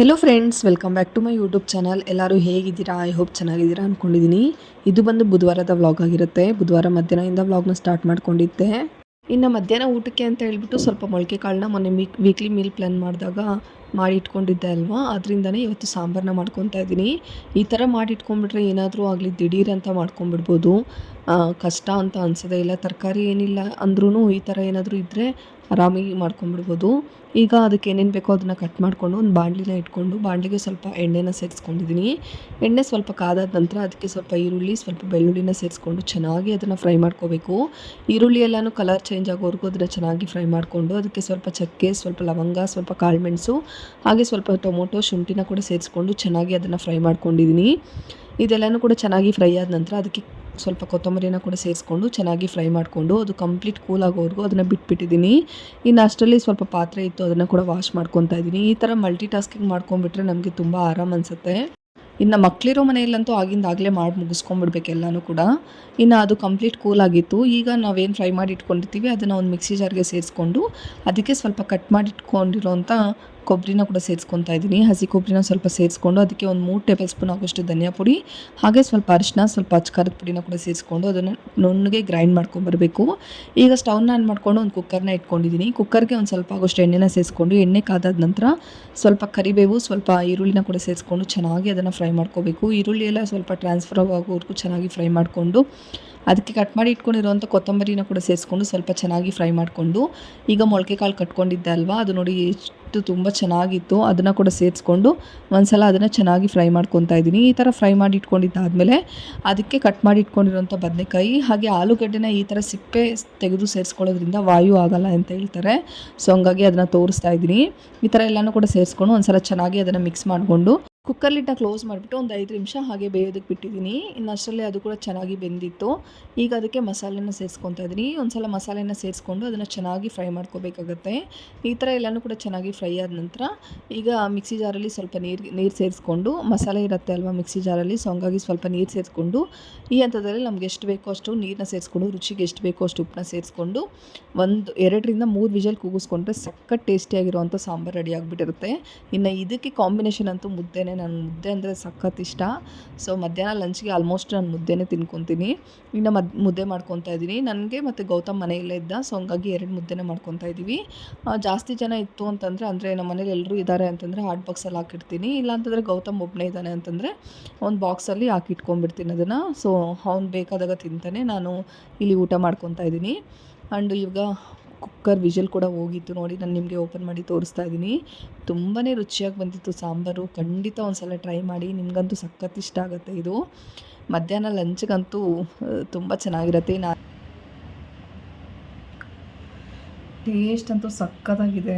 Hello friends welcome back to my YouTube channel ಎಲ್ಲರೂ ಹೇಗಿದ್ದೀರಾ? I hope ಚೆನ್ನಾಗಿದ್ದೀರಾ ಅಂದ್ಕೊಂಡಿದ್ದೀನಿ ಇದು ಬಂದು ಬುಧವಾರದ ವ್ಲಾಗ್ ಆಗಿರುತ್ತೆ. ಬುಧವಾರ ಮಧ್ಯಾಹ್ನದಿಂದ ವ್ಲಾಗ್ನ ಸ್ಟಾರ್ಟ್ ಮಾಡ್ಕೊಂಡಿದ್ದೆ. ಇನ್ನು ಮಧ್ಯಾಹ್ನ ಊಟಕ್ಕೆ ಅಂತ ಹೇಳ್ಬಿಟ್ಟು ಸ್ವಲ್ಪ ಮೊಳಕೆ ಕಾಳನ್ನ ಮೊನ್ನೆ ಮೀಕ್ ವೀಕ್ಲಿ ಮೀಲ್ ಪ್ಲ್ಯಾನ್ ಮಾಡಿದಾಗ ಮಾಡಿ ಇಟ್ಕೊಂಡಿದ್ದೆ ಅಲ್ವಾ? ಅದರಿಂದನೇ ಇವತ್ತು ಸಾಂಬಾರನ್ನ ಮಾಡ್ಕೊತಾ ಇದ್ದೀನಿ. ಈ ಥರ ಮಾಡಿ ಇಟ್ಕೊಂಡ್ಬಿಟ್ರೆ ಏನಾದರೂ ಆಗಲಿ, ದಿಢೀರ್ ಅಂತ ಮಾಡ್ಕೊಂಬಿಡ್ಬೋದು ಕಷ್ಟ ಅಂತ ಅನ್ಸೋದೇ ಇಲ್ಲ, ತರಕಾರಿ ಏನಿಲ್ಲ ಅಂದ್ರೂ ಈ ಥರ ಏನಾದರೂ ಇದ್ದರೆ ಆರಾಮಾಗಿ ಮಾಡ್ಕೊಂಡ್ಬಿಡ್ಬೋದು. ಈಗ ಅದಕ್ಕೆ ಏನೇನು ಬೇಕೋ ಅದನ್ನು ಕಟ್ ಮಾಡಿಕೊಂಡು ಒಂದು ಬಾಣಲಿನ ಇಟ್ಕೊಂಡು ಬಾಂಡ್ಲಿಗೆ ಸ್ವಲ್ಪ ಎಣ್ಣೆನ ಸೇರಿಸ್ಕೊಂಡಿದ್ದೀನಿ ಎಣ್ಣೆ ಸ್ವಲ್ಪ ಕಾದಾದ ನಂತರ ಅದಕ್ಕೆ ಸ್ವಲ್ಪ ಈರುಳ್ಳಿ, ಸ್ವಲ್ಪ ಬೆಳ್ಳುಳ್ಳಿನ ಸೇರಿಸ್ಕೊಂಡು ಚೆನ್ನಾಗಿ ಅದನ್ನು ಫ್ರೈ ಮಾಡ್ಕೋಬೇಕು. ಈರುಳ್ಳಿ ಎಲ್ಲನೂ ಕಲರ್ ಚೇಂಜ್ ಆಗೋವರೆಗೂ ಅದನ್ನು ಚೆನ್ನಾಗಿ ಫ್ರೈ ಮಾಡಿಕೊಂಡು ಅದಕ್ಕೆ ಸ್ವಲ್ಪ ಚಕ್ಕೆ, ಸ್ವಲ್ಪ ಲವಂಗ, ಸ್ವಲ್ಪ ಕಾಳುಮೆಣಸು ಹಾಗೆ ಸ್ವಲ್ಪ ಟೊಮೊಟೊ, ಶುಂಠಿನ ಕೂಡ ಸೇರಿಸ್ಕೊಂಡು ಚೆನ್ನಾಗಿ ಅದನ್ನು ಫ್ರೈ ಮಾಡ್ಕೊಂಡಿದ್ದೀನಿ ಇದೆಲ್ಲನೂ ಕೂಡ ಚೆನ್ನಾಗಿ ಫ್ರೈ ಆದ ನಂತರ ಅದಕ್ಕೆ ಸ್ವಲ್ಪ ಕೊತ್ತಂಬರಿನ ಕೂಡ ಸೇರಿಸ್ಕೊಂಡು ಚೆನ್ನಾಗಿ ಫ್ರೈ ಮಾಡಿಕೊಂಡು ಅದು ಕಂಪ್ಲೀಟ್ ಕೂಲ್ ಆಗೋವರೆಗೂ ಅದನ್ನು ಬಿಟ್ಬಿಟ್ಟಿದ್ದೀನಿ. ಇನ್ನು ಅಷ್ಟರಲ್ಲಿ ಸ್ವಲ್ಪ ಪಾತ್ರೆ ಇತ್ತು ಅದನ್ನು ಕೂಡ ವಾಶ್ ಮಾಡ್ಕೊತಾ ಇದ್ದೀನಿ. ಈ ಥರ ಮಲ್ಟಿ ಟಾಸ್ಕಿಂಗ್ ಮಾಡ್ಕೊಂಡ್ಬಿಟ್ರೆ ನಮಗೆ ತುಂಬ ಆರಾಮ್ ಅನಿಸುತ್ತೆ. ಇನ್ನು ಮಕ್ಕಳಿರೋ ಮನೆಯಲ್ಲಂತೂ ಆಗಿಂದ ಆಗಲೇ ಮಾಡಿ ಮುಗಿಸ್ಕೊಂಡ್ಬಿಡ್ಬೇಕು ಎಲ್ಲನೂ ಕೂಡ. ಇನ್ನು ಅದು ಕಂಪ್ಲೀಟ್ ಕೂಲ್ ಆಗಿತ್ತು. ಈಗ ನಾವೇನು ಫ್ರೈ ಮಾಡಿ ಇಟ್ಕೊಂಡಿರ್ತೀವಿ ಅದನ್ನು ಒಂದು ಮಿಕ್ಸಿ ಜಾರ್ಗೆ ಸೇರಿಸ್ಕೊಂಡು, ಅದಕ್ಕೆ ಸ್ವಲ್ಪ ಕಟ್ ಮಾಡಿ ಇಟ್ಕೊಂಡಿರೋಂಥ ಕೊಬ್ಬರಿನ ಕೂಡ ಸೇರಿಸ್ಕೊತಾ ಇದ್ದೀನಿ. ಹಸಿ ಕೊಬ್ಬರಿನ ಸ್ವಲ್ಪ ಸೇರಿಸ್ಕೊಂಡು, ಅದಕ್ಕೆ ಒಂದು ಮೂರು ಟೇಬಲ್ ಸ್ಪೂನ್ ಆಗೋಷ್ಟು ಧನಿಯಾ ಪುಡಿ, ಹಾಗೆ ಸ್ವಲ್ಪ ಅರಿಶಿನ, ಸ್ವಲ್ಪ ಅಚ್ಕಾರದ ಪುಡಿನ ಕೂಡ ಸೇರಿಸ್ಕೊಂಡು, ಅದನ್ನು ನುಣ್ಣಗೆ ಗ್ರೈಂಡ್ ಮಾಡ್ಕೊಂಬರಬೇಕು. ಈಗ ಸ್ಟವ್ನ ಆನ್ ಮಾಡ್ಕೊಂಡು ಒಂದು ಕುಕ್ಕರ್ನ ಇಟ್ಕೊಂಡಿದ್ದೀನಿ ಕುಕ್ಕರ್ಗೆ ಒಂದು ಸ್ವಲ್ಪ ಆಗೋಷ್ಟು ಎಣ್ಣೆನ ಸೇರಿಸ್ಕೊಂಡು, ಎಣ್ಣೆ ಕಾದಾದ ನಂತರ ಸ್ವಲ್ಪ ಕರಿಬೇವು, ಸ್ವಲ್ಪ ಈರುಳ್ಳಿನ ಕೂಡ ಸೇರಿಸ್ಕೊಂಡು ಚೆನ್ನಾಗಿ ಅದನ್ನು ಫ್ರೈ ಮಾಡ್ಕೋಬೇಕು. ಈರುಳ್ಳಿ ಎಲ್ಲ ಸ್ವಲ್ಪ ಟ್ರಾನ್ಸ್ಫರ್ ಆಗೋವರೆಗೂ ಚೆನ್ನಾಗಿ ಫ್ರೈ ಮಾಡಿಕೊಂಡು, ಅದಕ್ಕೆ ಕಟ್ ಮಾಡಿ ಇಟ್ಕೊಂಡಿರುವಂಥ ಕೊತ್ತಂಬರಿನ ಕೂಡ ಸೇರಿಸ್ಕೊಂಡು ಸ್ವಲ್ಪ ಚೆನ್ನಾಗಿ ಫ್ರೈ ಮಾಡಿಕೊಂಡು, ಈಗ ಮೊಳಕೆ ಕಾಳು ಕಟ್ಕೊಂಡಿದ್ದೆ ಅಲ್ವಾ? ಅದು ನೋಡಿ ಎಷ್ಟು ತುಂಬ ಚೆನ್ನಾಗಿತ್ತು. ಅದನ್ನು ಕೂಡ ಸೇರಿಸ್ಕೊಂಡು ಒಂದ್ಸಲ ಅದನ್ನು ಚೆನ್ನಾಗಿ ಫ್ರೈ ಮಾಡ್ಕೊತಾ ಇದ್ದೀನಿ. ಈ ಥರ ಫ್ರೈ ಮಾಡಿ ಇಟ್ಕೊಂಡಿದ್ದಾದಮೇಲೆ ಅದಕ್ಕೆ ಕಟ್ ಮಾಡಿ ಇಟ್ಕೊಂಡಿರುವಂಥ ಬದನೆಕಾಯಿ, ಹಾಗೆ ಆಲೂಗಡ್ಡೆನ ಈ ಥರ ಸಿಪ್ಪೆ ತೆಗೆದು ಸೇರಿಸ್ಕೊಳ್ಳೋದ್ರಿಂದ ವಾಯು ಆಗಲ್ಲ ಅಂತ ಹೇಳ್ತಾರೆ. ಸೊ ಹಂಗಾಗಿ ಅದನ್ನು ತೋರಿಸ್ತಾ ಇದ್ದೀನಿ. ಈ ಥರ ಎಲ್ಲನೂ ಕೂಡ ಸೇರಿಸ್ಕೊಂಡು ಒಂದ್ಸಲ ಚೆನ್ನಾಗಿ ಅದನ್ನು ಮಿಕ್ಸ್ ಮಾಡಿಕೊಂಡು ಕುಕ್ಕರ್ ಲಿಡ್ನ ಕ್ಲೋಸ್ ಮಾಡಿಬಿಟ್ಟು ಒಂದು ಐದು ನಿಮಿಷ ಹಾಗೆ ಬೇಯೋದಕ್ಕೆ ಬಿಟ್ಟಿದ್ದೀನಿ. ಇನ್ನು ಅಷ್ಟರಲ್ಲಿ ಅದು ಕೂಡ ಚೆನ್ನಾಗಿ ಬೆಂದಿತ್ತು. ಈಗ ಅದಕ್ಕೆ ಮಸಾಲೆನ ಸೇರಿಸ್ಕೊತಾ ಇದ್ದೀನಿ. ಒಂದು ಸಲ ಮಸಾಲೆನ ಸೇರಿಸ್ಕೊಂಡು ಅದನ್ನು ಚೆನ್ನಾಗಿ ಫ್ರೈ ಮಾಡ್ಕೋಬೇಕಾಗತ್ತೆ. ಈ ಥರ ಎಲ್ಲನೂ ಕೂಡ ಚೆನ್ನಾಗಿ ಫ್ರೈ ಆದ ನಂತರ ಈಗ ಮಿಕ್ಸಿ ಜಾರಲ್ಲಿ ಸ್ವಲ್ಪ ನೀರು ನೀರು ಸೇರಿಸ್ಕೊಂಡು ಮಸಾಲೆ ಇರುತ್ತೆ ಅಲ್ವಾ ಮಿಕ್ಸಿ ಜಾರಲ್ಲಿ, ಸೊ ಹಂಗಾಗಿ ಸ್ವಲ್ಪ ನೀರು ಸೇರಿಸ್ಕೊಂಡು ಈ ಹಂತದಲ್ಲಿ ನಮ್ಗೆ ಎಷ್ಟು ಬೇಕೋ ಅಷ್ಟು ನೀರನ್ನ ಸೇರಿಸ್ಕೊಂಡು, ರುಚಿಗೆ ಎಷ್ಟು ಬೇಕೋ ಅಷ್ಟು ಉಪ್ಪನ್ನ ಸೇರಿಸ್ಕೊಂಡು ಒಂದು ಎರಡರಿಂದ ಮೂರು ವಿಜಲ್ ಕೂಗಿಸ್ಕೊಂಡ್ರೆ ಸಖತ್ ಟೇಸ್ಟಿಯಾಗಿರುವಂಥ ಸಾಂಬಾರು ರೆಡಿ ಆಗಿಬಿಟ್ಟಿರುತ್ತೆ. ಇನ್ನು ಇದಕ್ಕೆ ಕಾಂಬಿನೇಷನ್ ಅಂತೂ ಮುದ್ದೆನೇ ನಾನು ಮುದ್ದೆ ಅಂದರೆ ಸಖತ್ ಇಷ್ಟ. ಸೊ ಮಧ್ಯಾಹ್ನ ಲಂಚ್ಗೆ ಆಲ್ಮೋಸ್ಟ್ ನಾನು ಮುದ್ದೆನೇ ತಿನ್ಕೊತೀನಿ. ಇನ್ನು ಮದ್, ಮುದ್ದೆ ಮಾಡ್ಕೊತಾ ಇದ್ದೀನಿ. ನನಗೆ ಮತ್ತು ಗೌತಮ್ ಮನೆಯಲ್ಲೇ ಇದ್ದ ಸೊ ಹಂಗಾಗಿ ಎರಡು ಮುದ್ದೆನೇ ಮಾಡ್ಕೊತಾ ಇದ್ದೀವಿ. ಜಾಸ್ತಿ ಜನ ಇತ್ತು ಅಂತಂದರೆ, ಅಂದರೆ ನಮ್ಮ ಮನೇಲಿ ಎಲ್ಲರೂ ಇದ್ದಾರೆ ಅಂತಂದರೆ ಹಾಟ್ ಬಾಕ್ಸಲ್ಲಿ ಹಾಕಿಡ್ತೀನಿ. ಇಲ್ಲಾಂತಂದರೆ ಗೌತಮ್ ಒಬ್ಬನೇ ಇದ್ದಾನೆ ಅಂತಂದರೆ ಒಂದು ಬಾಕ್ಸಲ್ಲಿ ಹಾಕಿಟ್ಕೊಂಡ್ಬಿಡ್ತೀನಿ ಅದನ್ನು. ಸೊ ಅವ್ನು ಬೇಕಾದಾಗ ತಿಂತಾನೆ. ನಾನು ಇಲ್ಲಿ ಊಟ ಮಾಡ್ಕೊತಾ ಇದ್ದೀನಿ. ಆ್ಯಂಡ್ ಈಗ ಕುಕ್ಕರ್ ವಿಜಲ್ ಕೂಡ ಹೋಗಿತ್ತು ನೋಡಿ, ನಾನು ನಿಮಗೆ ಓಪನ್ ಮಾಡಿ ತೋರಿಸ್ತಾ ಇದ್ದೀನಿ ತುಂಬಾ ರುಚಿಯಾಗಿ ಬಂದಿತ್ತು ಸಾಂಬಾರು. ಖಂಡಿತ ಒಂದ್ಸಲ ಟ್ರೈ ಮಾಡಿ, ನಿಮಗಂತೂ ಸಖತ್ ಇಷ್ಟ ಆಗುತ್ತೆ ಇದು. ಮಧ್ಯಾಹ್ನ ಲಂಚ್ಗಂತೂ ತುಂಬ ಚೆನ್ನಾಗಿರುತ್ತೆ. ನಾ ಟೇಸ್ಟ್ ಅಂತೂ ಸಖತ್ತಾಗಿದೆ.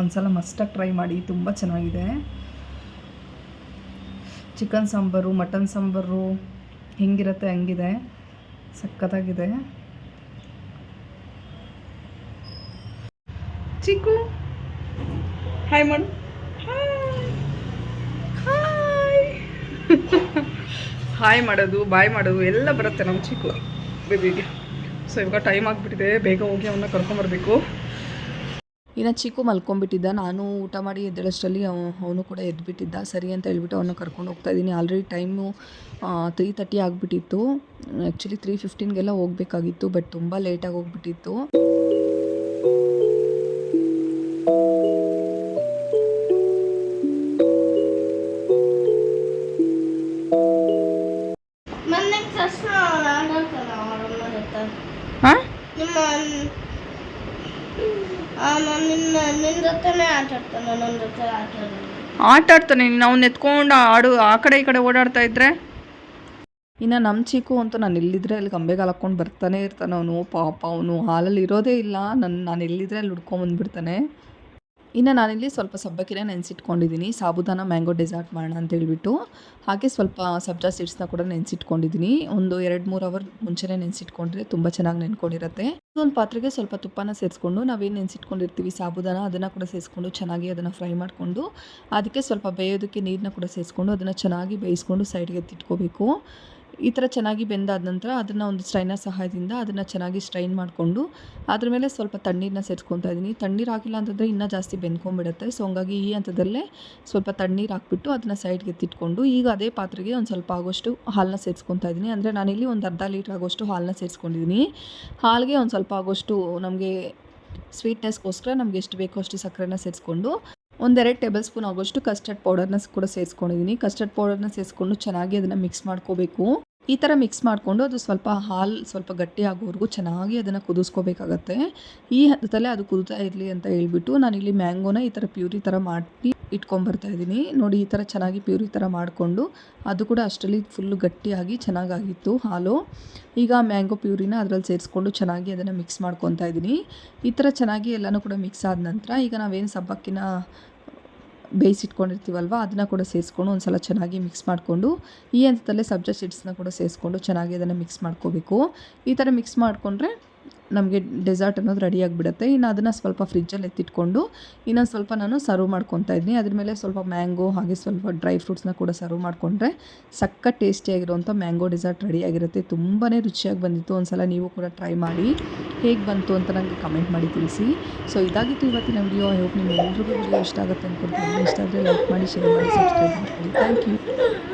ಒಂದ್ಸಲ ಮಸ್ಟಾಗಿ ಟ್ರೈ ಮಾಡಿ, ತುಂಬ ಚೆನ್ನಾಗಿದೆ. ಚಿಕನ್ ಸಾಂಬಾರು ಮಟನ್ ಸಾಂಬಾರು, ಹೆಂಗಿರುತ್ತೆ ಹಂಗಿದೆ. ಸಖತ್ತಾಗಿದೆ. ಚಿಕ್ಕು. ಹಾಯ್ ಮಾಡು ಹಾಯ್ ಹಾಯ್ ಮಾಡೋದು ಬಾಯ್ ಮಾಡೋದು ಎಲ್ಲ ಬರುತ್ತೆ ನಮ್ಮ ಚಿಕ್ಕು ಬೇಬಿಗೆ ಸೊ ಇವಾಗ ಟೈಮ್ ಆಗಿಬಿಟ್ಟಿದೆ, ಬೇಗ ಹೋಗಿ ಅವನ್ನ ಕರ್ಕೊಂಬರ್ಬೇಕು ಇನ್ನು ಚಿಕ್ಕು ಮಲ್ಕೊಂಡ್ಬಿಟ್ಟಿದ್ದ, ನಾನು ಊಟ ಮಾಡಿ ಎದ್ದೇಳಷ್ಟರಲ್ಲಿ ಅವನು ಕೂಡ ಎದ್ಬಿಟ್ಟಿದ್ದ. ಸರಿ ಅಂತ ಹೇಳ್ಬಿಟ್ಟು ಅವನ್ನ ಕರ್ಕೊಂಡು ಹೋಗ್ತಾ ಇದ್ದೀನಿ. ಆಲ್ರೆಡಿ ಟೈಮು ತ್ರೀ ತರ್ಟಿ ಆಗಿಬಿಟ್ಟಿತ್ತು. ಆ್ಯಕ್ಚುಲಿ ತ್ರೀ ಫಿಫ್ಟೀನ್ಗೆಲ್ಲ ಹೋಗಬೇಕಾಗಿತ್ತು ಬಟ್ ತುಂಬ ಲೇಟಾಗಿ ಹೋಗ್ಬಿಟ್ಟಿತ್ತು. ನಿಮ್ಮ ಆ, ನಾನ್ ನಿನ್ನ ನಿನ್ನ ಜೊತೆನೇ ಆಟ ಆಡ್ತಾನೆ ನನ್ನ ಜೊತೆ ಆಟ ಆಡಲ್ಲ ಆಟ ಆಡ್ತಾನೆ. ನೀನು ಅವ್ನು ಎತ್ಕೊಂಡು ಆಡು ಆ ಕಡೆ ಈ ಕಡೆ ಓಡಾಡ್ತಾ ಇದ್ರೆ? ಇನ್ನು ನಮ್ಮ ಚೀಕು ಅಂತೂ ನಾನು ಎಲ್ಲಿದ್ರೆ ಅಲ್ಲಿ ಕಂಬೆಗಾಲ ಹಾಕ್ಕೊಂಡು ಬರ್ತಾನೆ ಇರ್ತಾನೆ ಅವನು. ಪಾಪ ಅವನು ಹಾಲಲ್ಲಿ ಇರೋದೇ ಇಲ್ಲ. ನನ್ನ ನಾನು ಎಲ್ಲಿದ್ರೆ ಅಲ್ಲಿ ಹುಡ್ಕೊಂಬಂದ್ಬಿಡ್ತಾನೆ. ಇನ್ನು ನಾನಿಲ್ಲಿ ಸ್ವಲ್ಪ ಸಬ್ಬಕ್ಕಿನ ನೆನೆಸಿಟ್ಕೊಂಡಿದ್ದೀನಿ. ಸಾಬುದಾನ ಮ್ಯಾಂಗೋ ಡೆಸರ್ಟ್ ಮಾಡೋಣ ಅಂತ ಹೇಳ್ಬಿಟ್ಟು. ಹಾಗೆ ಸ್ವಲ್ಪ ಸಬ್ಜಾ ಸೀಡ್ಸ್ನ ಕೂಡ ನೆನೆಸಿಟ್ಕೊಂಡಿದ್ದೀನಿ. ಒಂದು ಎರಡು ಮೂರು ಅವರ್ ಮುಂಚೆನೇ ನೆನೆಸಿಟ್ಕೊಂಡ್ರೆ ತುಂಬ ಚೆನ್ನಾಗಿ ನೆನ್ಕೊಂಡಿರುತ್ತೆ. ಒಂದು ಪಾತ್ರೆಗೆ ಸ್ವಲ್ಪ ತುಪ್ಪನ ಸೇರಿಸ್ಕೊಂಡು ನಾವೇನು ನೆನೆಸಿಟ್ಕೊಂಡಿರ್ತೀವಿ ಸಾಬುದಾನ ಅದನ್ನು ಕೂಡ ಸೇರಿಸ್ಕೊಂಡು ಚೆನ್ನಾಗಿ ಅದನ್ನು ಫ್ರೈ ಮಾಡಿಕೊಂಡು, ಅದಕ್ಕೆ ಸ್ವಲ್ಪ ಬೇಯೋದಕ್ಕೆ ನೀರನ್ನ ಕೂಡ ಸೇರಿಸ್ಕೊಂಡು ಅದನ್ನು ಚೆನ್ನಾಗಿ ಬೇಯಿಸ್ಕೊಂಡು ಸೈಡ್ಗೆ ಎತ್ತಿಟ್ಕೋಬೇಕು. ಈ ಥರ ಚೆನ್ನಾಗಿ ಬೆಂದಾದ ನಂತರ ಅದನ್ನು ಒಂದು ಸ್ಟ್ರೈನರ್ ಸಹಾಯದಿಂದ ಅದನ್ನು ಚೆನ್ನಾಗಿ ಸ್ಟ್ರೈನ್ ಮಾಡಿಕೊಂಡು ಅದ್ರ ಮೇಲೆ ಸ್ವಲ್ಪ ತಣ್ಣೀರನ್ನ ಸೇರಿಸ್ಕೊತಾ ಇದ್ದೀನಿ ತಣ್ಣೀರು ಹಾಕಿಲ್ಲ ಅಂತಂದರೆ ಇನ್ನೂ ಜಾಸ್ತಿ ಬೆಂದ್ಕೊಂಡ್ಬಿಡುತ್ತೆ. ಸೊ ಹಂಗಾಗಿ ಈ ಹಂತದಲ್ಲೇ ಸ್ವಲ್ಪ ತಣ್ಣೀರು ಹಾಕ್ಬಿಟ್ಟು ಅದನ್ನು ಸೈಡ್ಗೆ ಎತ್ತಿಟ್ಕೊಂಡು ಈಗ ಅದೇ ಪಾತ್ರೆಗೆ ಒಂದು ಸ್ವಲ್ಪ ಆಗೋಷ್ಟು ಹಾಲನ್ನ ಸೇರಿಸ್ಕೊತಾ ಇದ್ದೀನಿ ಅಂದರೆ ನಾನಿಲ್ಲಿ ಒಂದು ಅರ್ಧ ಲೀಟ್ರ್ ಆಗೋಷ್ಟು ಹಾಲನ್ನ ಸೇರಿಸ್ಕೊಂಡಿದ್ದೀನಿ ಹಾಲಿಗೆ ಒಂದು ಸ್ವಲ್ಪ ಆಗೋಷ್ಟು ನಮಗೆ ಸ್ವೀಟ್ನೆಸ್ಗೋಸ್ಕರ ನಮ್ಗೆ ಎಷ್ಟು ಬೇಕೋ ಅಷ್ಟು ಸಕ್ಕರೆನ ಸೇರಿಸ್ಕೊಂಡು ಒಂದೆರಡು ಟೇಬಲ್ ಸ್ಪೂನ್ ಆಗೋಷ್ಟು ಕಸ್ಟರ್ಡ್ ಪೌಡರ್ನ ಕೂಡ ಸೇರಿಸ್ಕೊಂಡಿದ್ದೀನಿ. ಕಸ್ಟರ್ಡ್ ಪೌಡರ್ನ ಸೇರಿಸ್ಕೊಂಡು ಚೆನ್ನಾಗಿ ಅದನ್ನು ಮಿಕ್ಸ್ ಮಾಡ್ಕೋಬೇಕು. ಈ ಥರ ಮಿಕ್ಸ್ ಮಾಡಿಕೊಂಡು ಅದು ಸ್ವಲ್ಪ ಹಾಲು ಸ್ವಲ್ಪ ಗಟ್ಟಿ ಆಗೋವರೆಗೂ ಚೆನ್ನಾಗಿ ಅದನ್ನು ಕುದಿಸ್ಕೋಬೇಕಾಗತ್ತೆ. ಈ ಹಂತದಲ್ಲೇ ಅದು ಕುದಿತಾ ಇರಲಿ ಅಂತ ಹೇಳ್ಬಿಟ್ಟು ಇಲ್ಲಿ ಮ್ಯಾಂಗೋನ ಈ ಥರ ಪ್ಯೂರಿ ಥರ ಮಾಡಿ ಇಟ್ಕೊಂಬರ್ತಾ ಇದ್ದೀನಿ. ನೋಡಿ, ಈ ಥರ ಚೆನ್ನಾಗಿ ಪ್ಯೂರಿ ಥರ ಮಾಡಿಕೊಂಡು ಅದು ಕೂಡ ಅಷ್ಟರಲ್ಲಿ ಫುಲ್ಲು ಗಟ್ಟಿಯಾಗಿ ಚೆನ್ನಾಗಾಗಿತ್ತು ಹಾಲು. ಈಗ ಮ್ಯಾಂಗೋ ಪ್ಯೂರಿನ ಅದರಲ್ಲಿ ಸೇರಿಸ್ಕೊಂಡು ಚೆನ್ನಾಗಿ ಅದನ್ನು ಮಿಕ್ಸ್ ಮಾಡ್ಕೊತಾ ಇದ್ದೀನಿ. ಈ ಥರ ಚೆನ್ನಾಗಿ ಎಲ್ಲನೂ ಕೂಡ ಮಿಕ್ಸ್ ಆದ ನಂತರ ಈಗ ನಾವೇನು ಸಬ್ಬಕ್ಕಿನ ಬೇಯಿಸಿಟ್ಕೊಂಡಿರ್ತೀವಲ್ವ ಅದನ್ನು ಕೂಡ ಸೇರಿಸ್ಕೊಂಡು ಒಂದು ಸಲ ಚೆನ್ನಾಗಿ ಮಿಕ್ಸ್ ಮಾಡಿಕೊಂಡು, ಈ ಹಂತದಲ್ಲೇ ಸಬ್ಜಾ ಸೀಡ್ಸ್ನ ಕೂಡ ಸೇರಿಸ್ಕೊಂಡು ಚೆನ್ನಾಗಿ ಅದನ್ನು ಮಿಕ್ಸ್ ಮಾಡ್ಕೋಬೇಕು. ಈ ಥರ ಮಿಕ್ಸ್ ಮಾಡಿಕೊಂಡ್ರೆ ನಮಗೆ ಡೆಸರ್ಟ್ ಅನ್ನೋದು ರೆಡಿ ಆಗಿಬಿಡುತ್ತೆ. ಇನ್ನು ಅದನ್ನು ಸ್ವಲ್ಪ ಫ್ರಿಜ್ಜಲ್ಲಿ ಎತ್ತಿಟ್ಕೊಂಡು ಇನ್ನೊಂದು ಸ್ವಲ್ಪ ನಾನು ಸರ್ವ್ ಮಾಡ್ಕೊತಾ ಇದ್ದೀನಿ ಅದ್ರ ಮೇಲೆ ಸ್ವಲ್ಪ ಮ್ಯಾಂಗೋ ಹಾಗೆ ಸ್ವಲ್ಪ ಡ್ರೈ ಫ್ರೂಟ್ಸ್ನ ಕೂಡ ಸರ್ವ್ ಮಾಡಿಕೊಂಡ್ರೆ ಸಕ್ಕ ಟೇಸ್ಟಿಯಾಗಿರುವಂಥ ಮ್ಯಾಂಗೋ ಡೆಸರ್ಟ್ ರೆಡಿಯಾಗಿರುತ್ತೆ ತುಂಬಾ ರುಚಿಯಾಗಿ ಬಂದಿತ್ತು. ಒಂದು ಸಲ ನೀವು ಕೂಡ ಟ್ರೈ ಮಾಡಿ. ಹೇಗೆ ಬಂತು ಅಂತ ನನಗೆ ಕಮೆಂಟ್ ಮಾಡಿ ತಿಳಿಸಿ. ಸೊ, ಇದಾಗಿತ್ತು ಇವತ್ತಿನ ವಿಡಿಯೋ. ಐ ಹೋಪ್ ನಿಮ್ಗೆ ಎಲ್ರಿಗೂ ವಿಡಿಯೋ ಇಷ್ಟ ಆಗುತ್ತೆ ಅಂದ್ಕೊಳ್ತೀನಿ ಇಷ್ಟ ಆದರೆ ಲೈಕ್ ಮಾಡಿ, ಶೇರ್ ಮಾಡಿ, ಸಬ್ಸ್ಕ್ರೈಬ್ ಮಾಡಿ ಥ್ಯಾಂಕ್ ಯು.